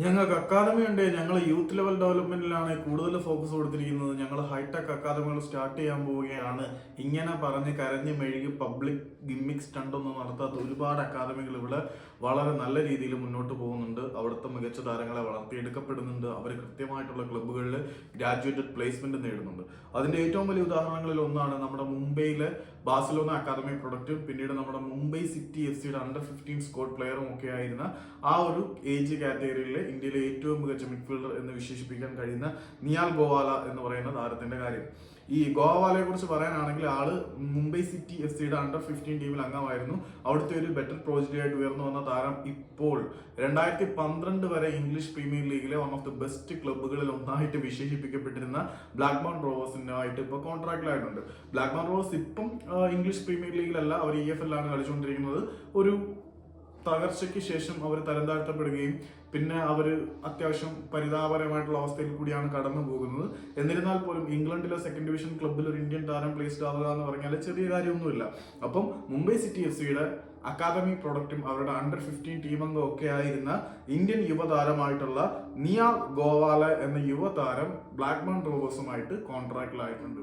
ഞങ്ങൾക്ക് അക്കാദമി ഉണ്ട്. ഞങ്ങൾ യൂത്ത് ലെവൽ ഡെവലപ്മെന്റിലാണ് കൂടുതൽ ഫോക്കസ് കൊടുത്തിരിക്കുന്നത്. ഞങ്ങൾ ഹൈടെക് അക്കാദമികൾ സ്റ്റാർട്ട് ചെയ്യാൻ പോവുകയാണ്. ഇങ്ങനെ പറഞ്ഞ് കരഞ്ഞ് മെഴുകി പബ്ലിക് ഗിമ്മിക് സ്റ്റണ്ട് ഒന്നും നടത്താത്ത ഒരുപാട് അക്കാദമികൾ ഇവിടെ വളരെ നല്ല രീതിയിൽ മുന്നോട്ട് പോകുന്നുണ്ട്. അവിടുത്തെ മികച്ച താരങ്ങളെ വളർത്തിയെടുക്കപ്പെടുന്നുണ്ട്. അവർ കൃത്യമായിട്ടുള്ള ക്ലബ്ബുകളിൽ ഗ്രാജുവേറ്റഡ് പ്ലേസ്മെന്റ് നേടുന്നുണ്ട്. അതിന്റെ ഏറ്റവും വലിയ ഉദാഹരണങ്ങളിൽ ഒന്നാണ് നമ്മുടെ മുംബൈയിലെ ബാസിലോന അക്കാദമി പ്രൊഡക്റ്റും പിന്നീട് നമ്മുടെ മുംബൈ സിറ്റി എഫ് സിയുടെ അണ്ടർ ഫിഫ്റ്റീൻ സ്കോഡ് പ്ലെയറും ഒക്കെ ആയിരുന്ന ആ ഒരു ഏജ് കാറ്റഗറിയിലെ ഇന്ത്യയിലെ ഏറ്റവും മികച്ച മിഡ്ഫീൽഡർ എന്ന് വിശേഷിപ്പിക്കാൻ കഴിയുന്ന നിയാൽ ഗോവാല എന്ന് പറയുന്ന താരത്തിന്റെ കാര്യം. ഈ ഗോവാലയെ കുറിച്ച് പറയാനാണെങ്കിൽ ആൾ മുംബൈ സിറ്റി എഫ് സിയുടെ അണ്ടർ ഫിഫ്റ്റീൻ ടീമിൽ അംഗമായിരുന്നു. അവിടുത്തെ ഒരു ബെറ്റർ പ്രോജക്റ്റ് ആയിട്ട് ഉയർന്നു വന്ന താരം ഇപ്പോൾ രണ്ടായിരത്തി പന്ത്രണ്ട് വരെ ഇംഗ്ലീഷ് പ്രീമിയർ ലീഗിലെ വൺ ഓഫ് ദി ബെസ്റ്റ് ക്ലബ്ബുകളിൽ ഒന്നായിട്ട് വിശേഷിപ്പിക്കപ്പെട്ടിരുന്ന ബ്ലാക്ക് ബോൺ റോവേഴ്സിനായിട്ട് ഇപ്പോൾ കോൺട്രാക്റ്റിലായിട്ടുണ്ട് ബ്ലാക്ക് ബോൺ റോവേഴ്സ് ഇപ്പം ഇംഗ്ലീഷ് പ്രീമിയർ ലീഗിലല്ല അവർ ഇ എഫ് എല്ലാണ് കളിച്ചുകൊണ്ടിരിക്കുന്നത്. ഒരു തകർച്ചയ്ക്ക് ശേഷം അവർ തരം താഴ്ത്തപ്പെടുകയും പിന്നെ അവർ അത്യാവശ്യം പരിതാപകരമായിട്ടുള്ള അവസ്ഥയിൽ കൂടിയാണ് കടന്നു പോകുന്നത് എന്നിരുന്നാൽ പോലും ഇംഗ്ലണ്ടിലെ സെക്കൻഡ് ഡിവിഷൻ ക്ലബ്ബിൽ ഒരു ഇന്ത്യൻ താരം പ്ലേസ്ഡ് ആവുക എന്ന് പറഞ്ഞാൽ ചെറിയ കാര്യമൊന്നുമില്ല. അപ്പം മുംബൈ സിറ്റി എഫ് സിയുടെ അക്കാദമി പ്രൊഡക്റ്റും അവരുടെ അണ്ടർ ഫിഫ്റ്റീൻ ടീമംഗം ഒക്കെ ആയിരുന്ന ഇന്ത്യൻ യുവതാരമായിട്ടുള്ള നിയ ഗോവാല എന്ന യുവതാരം ബ്ലാക്ക് റോബേഴ്സുമായിട്ട് റോവേഴ്സുമായിട്ട് കോൺട്രാക്റ്റിലായിട്ടുണ്ട്